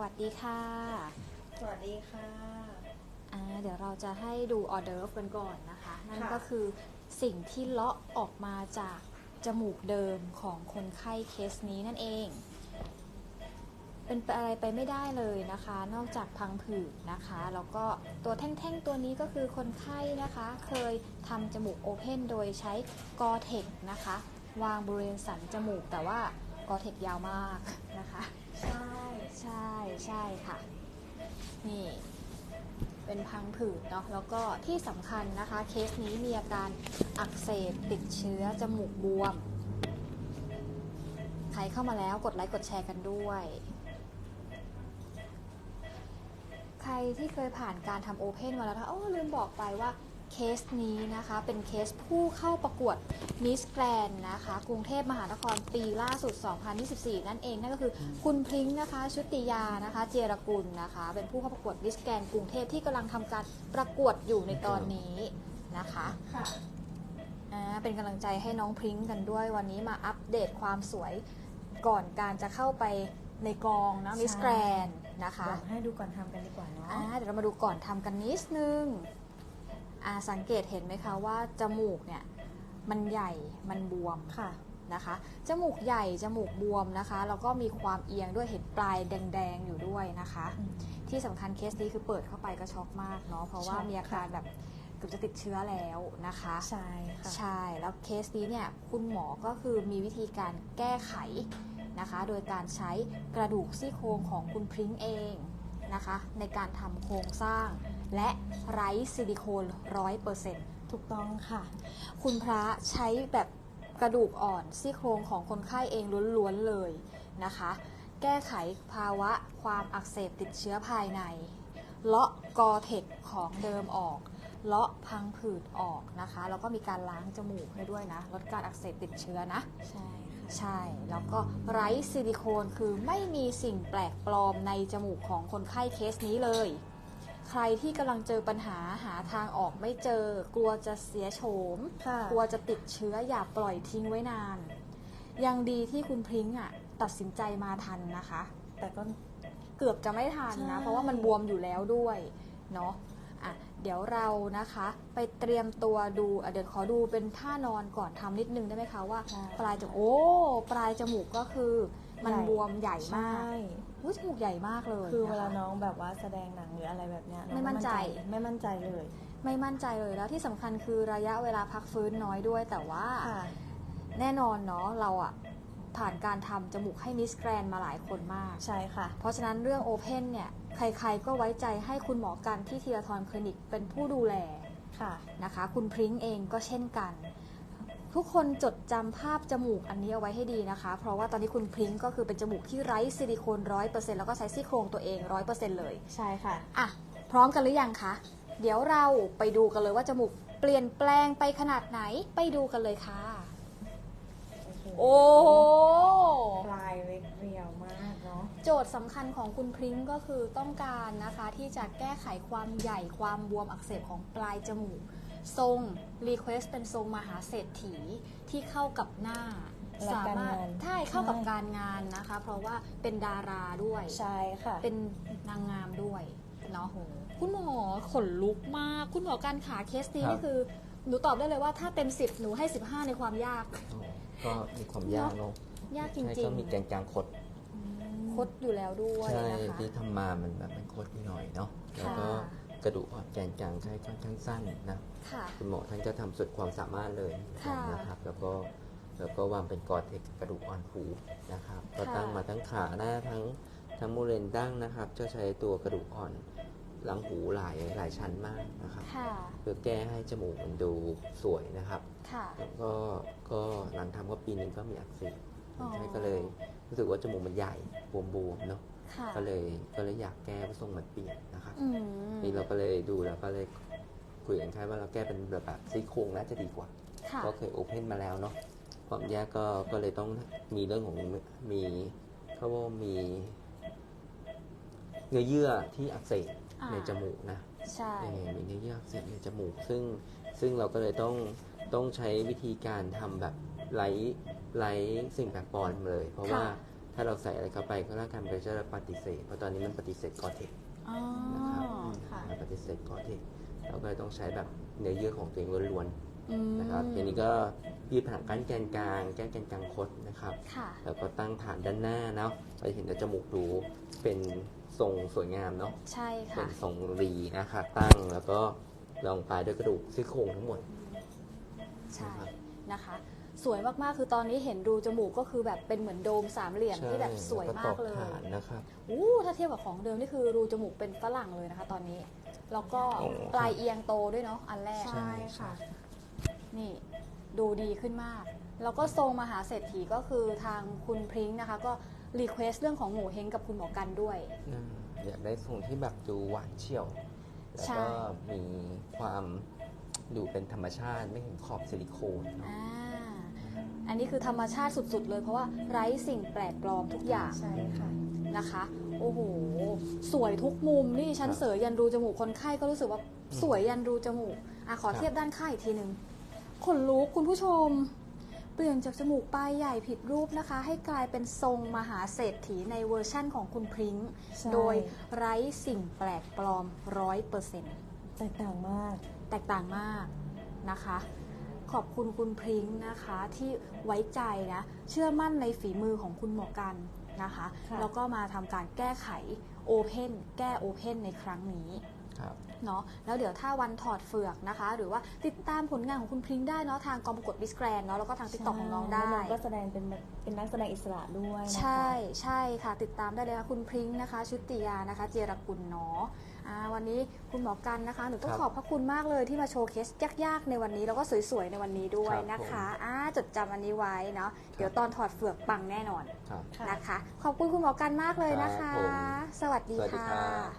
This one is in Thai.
วัสดีค่ะ สวัสดีค่ะอ่าเดี๋ยวเราจะให้ดูออเดอร์ฟกันก่อนนะคะ นั่นค่ะก็คือสิ่งที่เลาะออกมาจากจมูกเดิมของคนไข้เคสนี้นั่นเอง เป็นไปอะไรไปไม่ได้เลยนะคะ นอกจากพังผืดนะคะ แล้วก็ตัวแท่งๆ ตัวนี้ก็คือคนไข้นะคะ เคยทำจมูกโอเพนโดยใช้กอเทคนะคะ วางบริเวณสันจมูกแต่ว่ากอเทคยาวมากนะคะ ใช่ ใช่ใช่ค่ะ นี่ เป็นพังผืดเนาะแล้วก็ที่สำคัญนะคะ เคสนี้มีอาการอักเสบติดเชื้อจมูกบวม ใครเข้ามาแล้วกดไลค์กดแชร์กันด้วย ใครที่เคยผ่านการทำโอเพนมาแล้วนะคะโอ้ลืมบอกไปว่า เคสนี้นะคะเป็นเคสผู้เข้าประกวดมิสแกรนนะคะ กรุงเทพมหานครปีล่าสุด 2024 นั่นเองนั่นก็คือคุณพริ้งนะคะ ชุติยานะคะ เจรกุลนะคะ เป็นผู้เข้าประกวดมิสแกรนกรุงเทพที่กำลังทำการประกวดอยู่ในตอนนี้นะคะค่ะอ่าเป็นกำลังใจให้น้องพริ้งกันด้วย วันนี้มาอัปเดตความสวยก่อนการจะเข้าไปในกองนะใช่มิสแกรนนะคะเดี๋ยวให้ดูก่อนทำกันดีกว่าเนาะอ่าเดี๋ยวเรามาดูก่อนทำกันนิดนึงอ่า สังเกตเห็นไหมคะว่าจมูกเนี่ยมันใหญ่มันบวมค่ะนะคะจมูกใหญ่จมูกบวมนะคะแล้วก็มีความเอียงด้วยเห็นปลายแดงๆอยู่ด้วยนะคะอืมที่สำคัญเคสนี้คือเปิดเข้าไปก็ช็อกมากเนาะเพราะว่าช็อกมีอาการค่ะแบบเกือบจะติดเชื้อแล้วนะคะใช่ค่ะใช่แล้วเคสนี้เนี่ยคุณหมอก็คือมีวิธีการแก้ไขนะคะ โดยการใช้กระดูกซี่โครงของคุณพริ้งเองนะคะ ในการทำโครงสร้าง และไร้ซิลิโคนร้อยเปอร์เซ็นต์ถูกต้องค่ะ คุณพระใช้แบบกระดูกอ่อนซี่โครงของคนไข้เองล้วนๆเลยนะคะ แก้ไขภาวะความอักเสบติดเชื้อภายใน เลาะกอเทคของเดิมออกเลาะพังผืดออกนะคะ แล้วก็มีการล้างจมูกให้ด้วยนะ ลดการอักเสบติดเชื้อนะ ใช่ค่ะใช่ แล้วก็ไร้ซิลิโคนคือไม่มีสิ่งแปลกปลอมในจมูกของคนไข้เคสนี้เลย ใครที่กำลังเจอปัญหาหาทางออกไม่เจอ กลัวจะเสียโฉม ค่ะกลัวจะติดเชื้ออย่าปล่อยทิ้งไว้นาน ยังดีที่คุณพริ้งอะตัดสินใจมาทันนะคะ แต่ก็ เกือบจะไม่ทันนะ ใช่ เพราะว่ามันบวมอยู่แล้วด้วยเนาะอะเดี๋ยวเรานะคะไปเตรียมตัวดูอะเดี๋ยวขอดูเป็นท่านอนก่อนทำนิดนึงได้ไหมคะว่า ปลายจมูกโอ้ ปลายจมูกก็คือ มันบวมใหญ่มาก ใช่ อุ๊ยจมูกใหญ่มากเลยคือเวลาะะน้องแบบว่าแสดงหนังหรืออะไรแบบเนี้ยองไม่มั่นใจไม่มั่นใจเลย ไม่มั่นใจเลยแล้วที่สำคัญคือระยะเวลาพักฟื้นน้อยด้วย แต่ว่าค่ะแน่นอนเนาะเราอะผ่านการทำจมูกให้มิสแกรนมาหลายคนมากใช่ค่ะ เพราะฉะนั้นเรื่องโอเพนเนี่ยใครๆก็ไว้ใจให้คุณหมอกันที่ทีรทรคลินิกเป็นผู้ดูแลค่ะนะคะ คุณพริ้งเองก็เช่นกัน ทุกคนจดจำภาพจมูกอันนี้เอาไว้ให้ดีนะคะ เพราะว่าตอนนี้คุณพริ้งก็คือเป็นจมูกที่ไร้ซิลิโคนร้อยเปอร์เซ็นต์แล้วก็ใช้ซี่โครงตัวเองร้อยเปอร์เซ็นต์เลย ใช่ค่ะ อะ พร้อมกันหรือยังคะ เดี๋ยวเราไปดูกันเลยว่าจมูกเปลี่ยนแปลงไปขนาดไหนไปดูกันเลยค่ะ โอ้โหปลายเล็กเรียวมากเนาะ โจทย์สำคัญของคุณพริ้งก็คือต้องการนะคะที่จะแก้ไขความใหญ่ความบวมอักเสบของปลายจมูก ทรงรีเควสเป็นทรงมหาเศรษฐีที่เข้ากับหน้าและสามารถการงานใช่เข้ากับใช่ การงานนะคะ เพราะว่าเป็นดาราด้วย ใช่ค่ะ เป็นนางงามด้วยเนาะคุณหมอขนลุกมาก คุณหมอการขาเคสนี้ครับ นี่คือ หนูตอบได้เลยว่าถ้าเต็ม 10 หนูให้ 15 ในความยาก ก็มีความยากเนาะยากจใช่ริก็งมีแกงกลางคดๆคดอยู่แล้วด้วยใช่นะคะ ที่ทำมามันแบบมันคดนิดหน่อยเนาะแล้วก็ค่ะ กระดูกอ่อนแกนกลางใช่ค่อนข้างสั้นนะค่ะ คุณหมอท่านก็ทำสุดความสามารถเลยค่ะ นะครับ แล้วก็แล้วก็วางเป็นกอเทคกระดูกอ่อนหูนะครับ ก็ค่ะตั้งมาทั้งขาหน้าทั้งทั้งมูเรนดั้งนะครับจะใช้ตัวกระดูกอ่อนหลังหูหลายหลายชั้นมากนะครับ ค่ะ เพื่อแก้ให้จมูกมันดูสวยนะครับ ค่ะ แล้วก็ก็หลังทำก็ปีหนึงก็มีอักเสบอ๋อ ใช่ก็เลยรู้สึกว่าจมูกมันใหญ่บวมๆเนาะ ค่ะก็เลยก็เลยอยากแก้ทรงมันเปลี่ยนนะครับอืมนี่เราก็เลยดูแล้วก็เลยคุยกันค่ายว่าเราแก้เป็นแบบแบบซี่โครงน่าจะดีกว่าค่ะก็เคยโอเพนมาแล้วเนาะความยากก็ก็เลยต้องมีเรื่องของมีเขาว่ามีเนื้อเยื่อที่อักเสบอ่าในจมูกนะใช่เออมีเนื้อเยื่ออักเสบในจมูก ซึ่งซึ่งเราก็เลยต้องต้องใช้วิธีการทำแบบไร้ไร้สิ่งแปลกปลอมเลย เพราะว่า ถ้าเราใส่อะไรเข้าไปก็ร่างกายมันก็จะปฏิเสธเพราะตอนนี้มันปฏิเสธกอเทคอ๋อนะครับค่ะ มันปฏิเสธกอเทคเราก็เลยต้องใช้แบบเนื้อเยื่อของตัวเองล้วนอืมๆนะครับทีนี้ก็ยืดผนังกั้นแกนกลางแก้แกนกลางคดนะครับค่ะแล้วก็ตั้งฐานด้านหน้าเนาะเราจะเห็นว่าจมูกดูเป็นทรงสวยงามเนาะใช่เป็ค่ะนทรงรีนะครับตั้งแล้วก็รองปลายด้วยกระดูกซี่โครงทั้งหมด ใช่นะครับนะคะ สวยมากๆ คือตอนนี้เห็นรูจมูกก็คือแบบเป็นเหมือนโดมสามเหลี่ยมที่แบบสวยมากเลยแวตอกฐานนะครับอู้ถ้าเทียบกับของเดิมนี่คือรูจมูกเป็นฝรั่งเลยนะคะ ตอนนี้ แล้วก็โอ้ปลายเอียงโตด้วยเนาะอันแรก ใช่ค่ะ นี่ดูดีขึ้นมาก แล้วก็ทรงมหาเศรษฐีก็คือทางคุณพริ้งนะคะ ก็รีเควสเรื่องของหมูเฮงกับคุณหมอกันด้วยอ่าอยากได้ทรงที่แบบดูหวานเชี่ยว แล้วใช่ ก็มีความดูเป็นธรรมชาติไม่เห็นขอบซิลิโคนเนอะ อ่า อันนี้คือธรรมชาติสุดๆ เลยเพราะว่าไร้สิ่งแปลกปลอมทุกอย่างใช่ค่ะนะคะ โอ้โห สวยทุกมุมนี่ฉันเสยยันรูจมูกคนไข้ก็รู้สึกว่าสวยยันรูจมูกอะขอเทียบด้านข้างอีกทีหนึ่งขนลุกคุณผู้ชม เปลี่ยนจากจมูกปลายใหญ่ผิดรูปนะคะ ให้กลายเป็นทรงมหาเศรษฐีในเวอร์ชั่นของคุณพริ้งใช่โดยไร้สิ่งแปลกปลอมร้อยเปอร์เซ็นต์แตกต่างมาก แตกต่างมากนะคะข อบคุณคุณพริ้งนะคะ ที่ไว้ใจนะ เชื่อมั่นในฝีมือของคุณหมอกันนะคะ ค่ะ แล้วก็มาทำการแก้ไขโอเพนแก้โอเพนในครั้งนี้ครับ เนาะแล้วเดี๋ยวถ้าวันถอดเฟือกนะคะ หรือว่าติดตามผลงานของคุณพริ้งได้เนาะทางกองประกวดมิสแกรนเนาะแล้วก็ทางติ๊กต็อกของน้องได้ใช่แล้วน้องก็แสดงเป็นเป็นนักแสดงอิสระด้วยนะคะ ใช่ใช่ค่ะติดตามได้เลยค่ะคุณพริ้งนะคะ ชุติยานะคะ เจยรกุลเนาะ อ่าวันนี้คุณหมอกันนะคะหนูต้องครับขอบพระคุณมากเลยที่มาโชว์เคสยากๆในวันนี้ แล้วก็สวยๆในวันนี้ด้วยครับนะคะอ่าจดจำอันนี้ไว้เนาะเดี๋ยวตอนถอดเฟือกปังแน่นอนครับ ค่ะ นะคะ ขอบคุณคุณหมอกันมากเลยนะครัคะ บผมสวัสดีสวัสดีค่ะครับ